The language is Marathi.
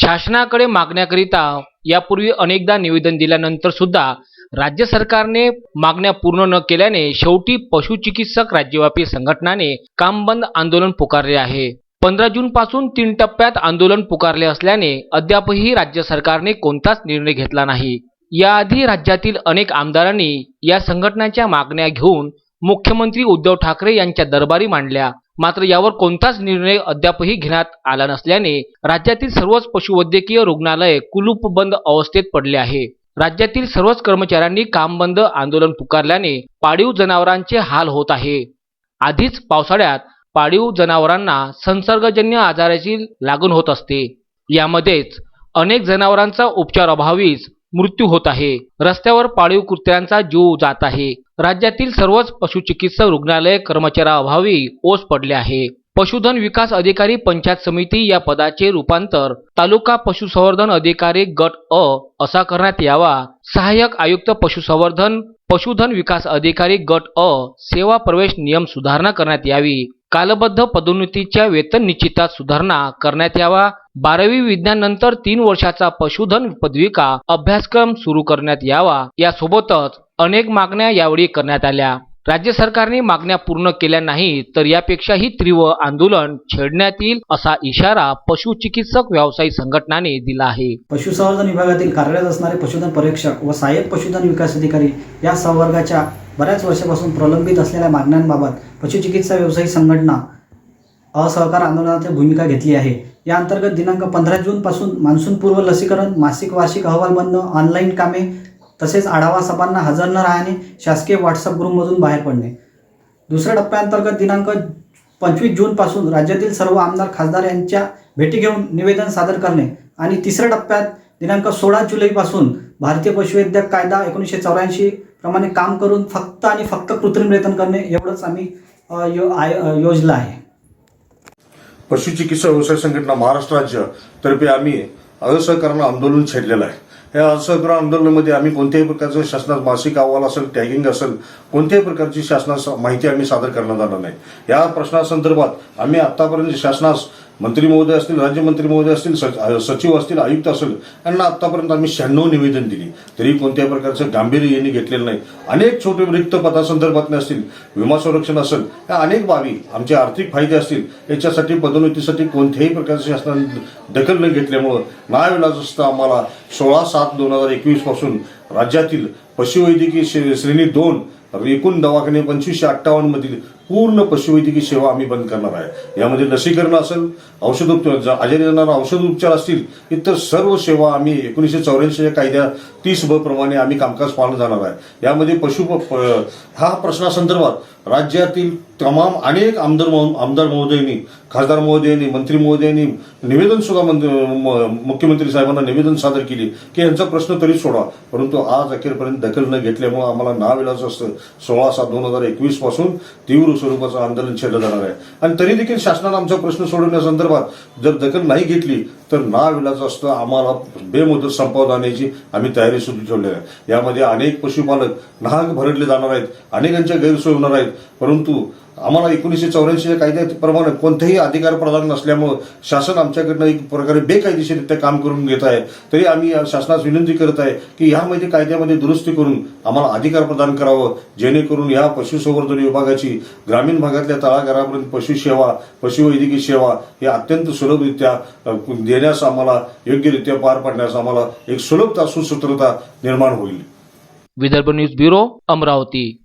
शासनाकडे मागण्याकरिता यापूर्वी अनेकदा निवेदन दिल्यानंतर सुद्धा राज्य सरकारने मागण्या पूर्ण न केल्याने शेवटी पशुचिकित्सक राज्यव्यापी संघटनाने काम बंद आंदोलन पुकारले आहे. पंधरा जून पासून तीन टप्प्यात आंदोलन पुकारले असल्याने अद्यापही राज्य सरकारने कोणताच निर्णय घेतला नाही. याआधी राज्यातील अनेक आमदारांनी या संघटनांच्या मागण्या घेऊन मुख्यमंत्री उद्धव ठाकरे यांच्या दरबारी मांडल्या. मात्र यावर कोणताच निर्णय अद्यापही घेण्यात आला नसल्याने राज्यातील सर्वच पशुवैद्यकीय रुग्णालय कुलूप बंद अवस्थेत पडले आहे. राज्यातील सर्वच कर्मचाऱ्यांनी काम बंद आंदोलन पुकारल्याने पाळीव जनावरांचे हाल होत आहे. आधीच पावसाळ्यात पाळीव जनावरांना संसर्गजन्य आजाराची लागण होत असते. यामध्येच अनेक जनावरांचा उपचार अभावीच मृत्यू होत आहे. रस्त्यावर पाळीव कुत्र्यांचा जीव जात आहे. राज्यातील सर्वच पशुचिकित्सक रुग्णालय कर्मचाऱ्याअभावी ओस पडले आहे. पशुधन विकास अधिकारी पंचायत समिती या पदाचे रूपांतर तालुका पशुसंवर्धन अधिकारी गट अ असा करण्यात यावा. सहाय्यक आयुक्त पशुसंवर्धन पशुधन विकास अधिकारी गट अ सेवा प्रवेश नियम सुधारणा करण्यात यावी. कालबद्ध पदोन्नतीच्या वेतन निश्चितात सुधारणा करण्यात यावा. बारावी विज्ञान नंतर तीन वर्षाचा पशुधन पदविका अभ्यासक्रम सुरू करण्यात यावा. यासोबतच अनेक मागण्या यावेळी करण्यात आल्या. राज्य सरकारने मागण्या पूर्ण केल्या नाही तर यापेक्षाही तीव्र आंदोलन छेडण्यात येईल असा इशारा पशुचिकित्सक व्यावसायिक संघटनाने दिला आहे. पशुसंवर्धन विभागातील कार्यरत असणारे पशुधन परीक्षक व सहाय्यक पशुधन विकास अधिकारी या संवर्गाच्या बऱ्याच वर्षापासून प्रलंबित असलेल्या मागण्यांबाबत पशुचिकित्सा व्यावसायिक संघटना असहकार आंदोलनाची भूमिका घेतली आहे. या अंतर्गत दिनांक पंधरा जूनपासून मान्सूनपूर्व लसीकरण मासिक वार्षिक अहवाल बंद ऑनलाईन कामे तसेच आढावा सभांना हजर न राहणे शासकीय व्हॉट्सअप ग्रुपमधून बाहेर पडणे. दुसऱ्या टप्प्याअंतर्गत दिनांक पंचवीस जूनपासून राज्यातील सर्व आमदार खासदार यांच्या भेटी घेऊन निवेदन सादर करणे आणि तिसऱ्या टप्प्यात दिनांक सोळा जुलैपासून भारतीय पशुवैद्यक कायदा एकोणीसशे चौऱ्याऐंशी प्रमाणे काम करून फक्त आणि फक्त कृत्रिम रेतन करणे एवढंच आम्ही यो आय योजलं आहे. पशुचिकित्सा व्यवसाय संघटना महाराष्ट्र राज्य तर्फे आम्ही असहकरण आंदोलन छेडलेलं आहे. या असहकरण आंदोलनामध्ये आम्ही कोणत्याही प्रकारचं शासनात मासिक अहवाल असेल टॅगिंग असेल कोणत्याही प्रकारची शासनास माहिती आम्ही सादर करण्यात आलं नाही. या प्रश्नासंदर्भात आम्ही आतापर्यंत शासनास मंत्री महोदय असतील राज्यमंत्री महोदय असतील सच- सचिव असतील आयुक्त असेल यांना आतापर्यंत आम्ही शहाण्णव निवेदन दिली. तरी कोणत्याही प्रकारचं गांभीर्य यांनी घेतलेलं नाही. अनेक छोटे रिक्त पदासंदर्भातले असतील विमा संरक्षण असेल या अनेक बाबी आमचे आर्थिक फायदे असतील याच्यासाठी पदोन्नतीसाठी कोणत्याही प्रकारचे शासनाने दखल न घेतल्यामुळं नाविलाज असतं आम्हाला सोळा सात दोन हजार एकवीसपासून राज्यातील पशुवैद्यकीय श्रेणी दोन एकूण दवाखाने पंचवीसशे अठ्ठावन्न मधील पूर्ण पशुवैद्यकीय सेवा आम्ही बंद करणार आहे. यामध्ये लसीकरण असेल औषधोपचार आजारी जाणारा औषध उपचार असतील इतर सर्व सेवा आम्ही एकोणीसशे चौऱ्याऐंशीच्या कायद्या तीस ब प्रमाणे आम्ही कामकाज पाळणं जाणार आहे. यामध्ये पशु प- प्रश्नासंदर्भात राज्यातील तमाम अनेक आमदार आमदार महोदयांनी खासदार महोदयांनी मंत्री महोदयांनी निवेदन सुद्धा मंत्र- म- मुख्यमंत्री साहेबांना निवेदन सादर केले की यांचा प्रश्न तरी सोडा परंतु आज अखेरपर्यंत दखल न घेतल्यामुळे आम्हाला नाविलाज असतं. सोळा सात दोन हजार एकवीसपासून तीव्र स्वरूपाचं आंदोलन छेडलं जाणार आहे. आणि तरी देखील शासनानं आमचा प्रश्न सोडवण्यासंदर्भात जर दखल नाही घेतली तर नाविलाज असतं. आम्हाला बेमुदत संपादन आणण्याची आम्ही तयारी सुरू ठेवली आहे. यामध्ये अनेक पशुपालक नाहक भरडले जाणार आहेत. अनेकांच्या गैरसोय होणार आहेत. परंतु आम्हाला एकोणीसशे चौऱ्याऐंशीच्या कायद्याप्रमाणे कोणतेही अधिकार प्रदान नसल्यामुळं शासन आमच्याकडनं एक प्रकारे बेकायदेशीररित्या काम करून घेत आहे. तरी आम्ही शासनास विनंती करत आहे की यामध्ये कायद्यामध्ये दुरुस्ती करून आम्हाला अधिकार प्रदान करावं जेणेकरून या पशुसंवर्धन विभागाची ग्रामीण भागातल्या तळागाळापर्यंत पशुसेवा पशुवैद्यकीय सेवा ही अत्यंत सुलभरित्या देण्यास आम्हाला योग्यरित्या पार पाडण्यास आम्हाला एक सुलभता सुसूत्रता निर्माण होईल. Vidarbha news bureau Amravati.